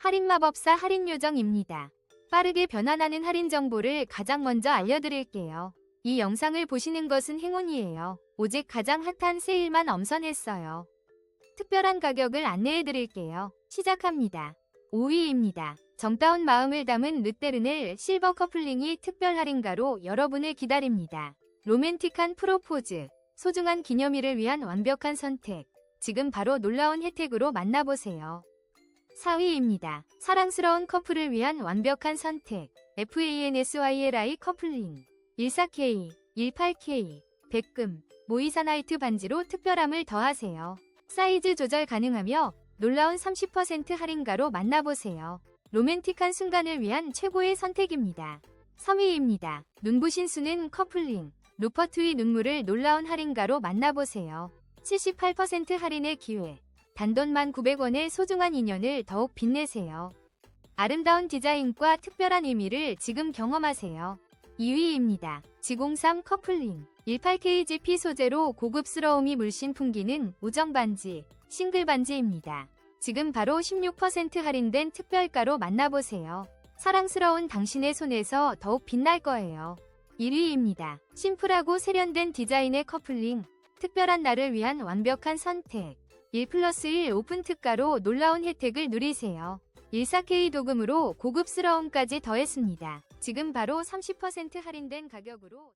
할인 마법사 할인 요정입니다. 빠르게 변환하는 할인 정보를 가장 먼저 알려드릴게요. 이 영상을 보시는 것은 행운이에요. 오직 가장 핫한 세일만 엄선했어요. 특별한 가격을 안내해드릴게요. 시작합니다. 5위입니다. 정다운 마음을 담은 르테르넬 실버 커플링이 특별 할인가로 여러분을 기다립니다. 로맨틱한 프로포즈, 소중한 기념일을 위한 완벽한 선택. 지금 바로 놀라운 혜택으로 만나보세요. 4위입니다. 사랑스러운 커플을 위한 완벽한 선택. FANSYLI 커플링. 14K, 18K, 백금, 모이사나이트 반지로 특별함을 더하세요. 사이즈 조절 가능하며 놀라운 30% 할인가로 만나보세요. 로맨틱한 순간을 위한 최고의 선택입니다. 3위입니다. 눈부신 수는 커플링. 루퍼트의 눈물을 놀라운 할인가로 만나보세요. 78% 할인의 기회. 단돈만 900원의 소중한 인연을 더욱 빛내세요. 아름다운 디자인과 특별한 의미를 지금 경험하세요. 2위입니다. 지공삼 커플링. 18KGP 소재로 고급스러움이 물씬 풍기는 우정 반지, 싱글 반지입니다. 지금 바로 16% 할인된 특별가로 만나보세요. 사랑스러운 당신의 손에서 더욱 빛날 거예요. 1위입니다. 심플하고 세련된 디자인의 커플링. 특별한 날을 위한 완벽한 선택. 1 플러스 1 오픈 특가로 놀라운 혜택을 누리세요. 14K 도금으로 고급스러움까지 더했습니다. 지금 바로 30% 할인된 가격으로